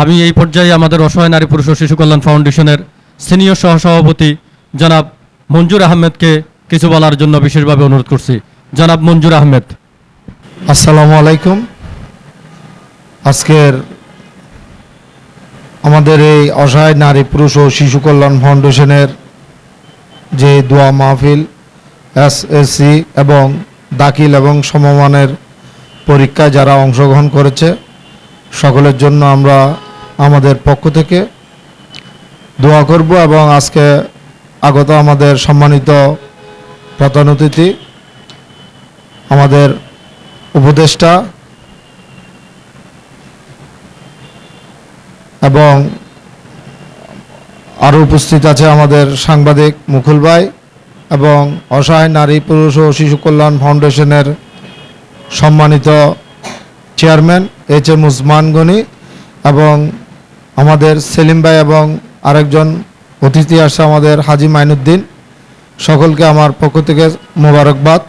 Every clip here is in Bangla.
আমি এই পর্যায়ে আমাদের অসহায় নারী পুরুষ ও শিশু কল্যাণ ফাউন্ডেশনের সিনিয়র সহসভাপতি জনাব মঞ্জুর আহমেদকে কিছু বলার জন্য বিশেষভাবে অনুরোধ করছি। জনাব মঞ্জুর আহমেদ। আসসালামু আলাইকুম। আজকের আমাদের এই অসহায় নারী পুরুষ ও শিশু কল্যাণ ফাউন্ডেশনের যে দোয়া মাহফিল এসএসসি এবং দাখিল এবং সমমানের পরীক্ষায় যারা অংশগ্রহণ করেছে, সকলের জন্য আমরা আমাদের পক্ষ থেকে দোয়া করব এবং আজকে আগত আমাদের সম্মানিত প্রধান অতিথি, আমাদের উপদেষ্টা এবং আরও উপস্থিত আছে আমাদের সাংবাদিক মুকুল ভাই এবং অসহায় নারী, পুরুষ ও শিশু কল্যাণ ফাউন্ডেশনের সম্মানিত chairman H M Usman Gani এবং আমাদের সেলিম ভাই এবং আরেকজন অতিথি আসছে আমাদের হাজি মাইনুদ্দিন। সকলকে আমার পক্ষ থেকে মোবারকবাদ।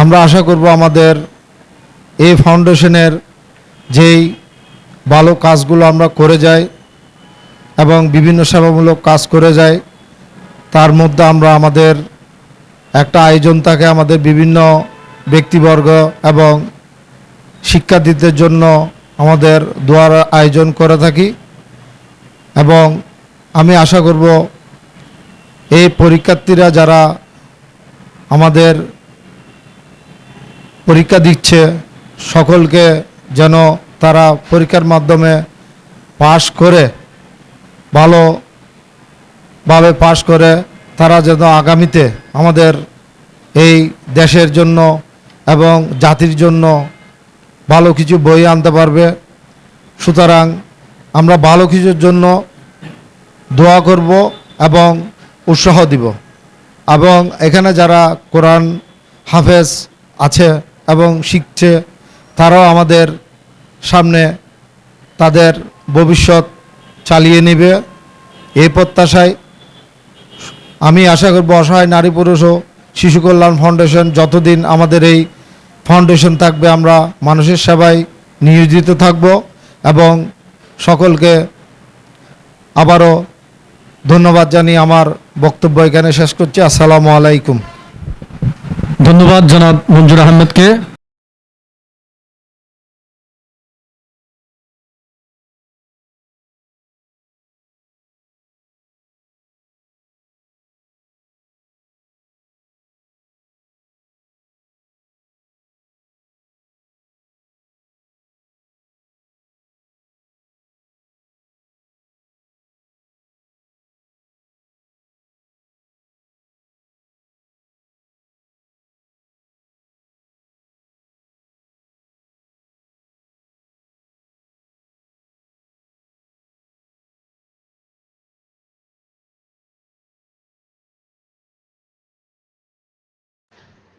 আমরা আশা করব আমাদের এই ফাউন্ডেশনের যেই ভালো কাজগুলো আমরা করে যাই এবং বিভিন্ন সেবামূলক কাজ করে যাই, তার মধ্যে আমরা আমাদের একটা আয়োজন থাকে আমাদের বিভিন্ন ব্যক্তিবর্গ এবং শিক্ষার্থীদের জন্য আমাদের দোয়ার আয়োজন করে থাকি এবং আমি আশা করব এই পরীক্ষার্থীরা যারা আমাদের পরীক্ষা দিচ্ছে, সকলকে যেন তারা পরীক্ষার মাধ্যমে পাশ করে ভালোভাবে পাশ করে, তারা যেন আগামীতে আমাদের এই দেশের জন্য এবং জাতির জন্য ভালো কিছু বই আনতে পারবে। সুতরাং আমরা ভালো কিছুর জন্য দোয়া করব এবং উৎসাহ দিব। এবং এখানে যারা কোরআন হাফেজ আছে এবং শিখছে, তারাও আমাদের সামনে তাদের ভবিষ্যৎ চালিয়ে নেবে। এই প্রত্যাশায় আমি আশা করব অসহায় নারী পুরুষ ও শিশু কল্যাণ ফাউন্ডেশন যতদিন আমাদের এই ফাউন্ডেশন থাকবে, আমরা মানুষের সেবায় নিয়োজিত থাকব এবং সকলকে আবারও ধন্যবাদ জানিয়ে আমার বক্তব্য এখানে শেষ করছি। আসসালামু আলাইকুম। ধন্যবাদ জনাব মঞ্জুর আহমেদকে।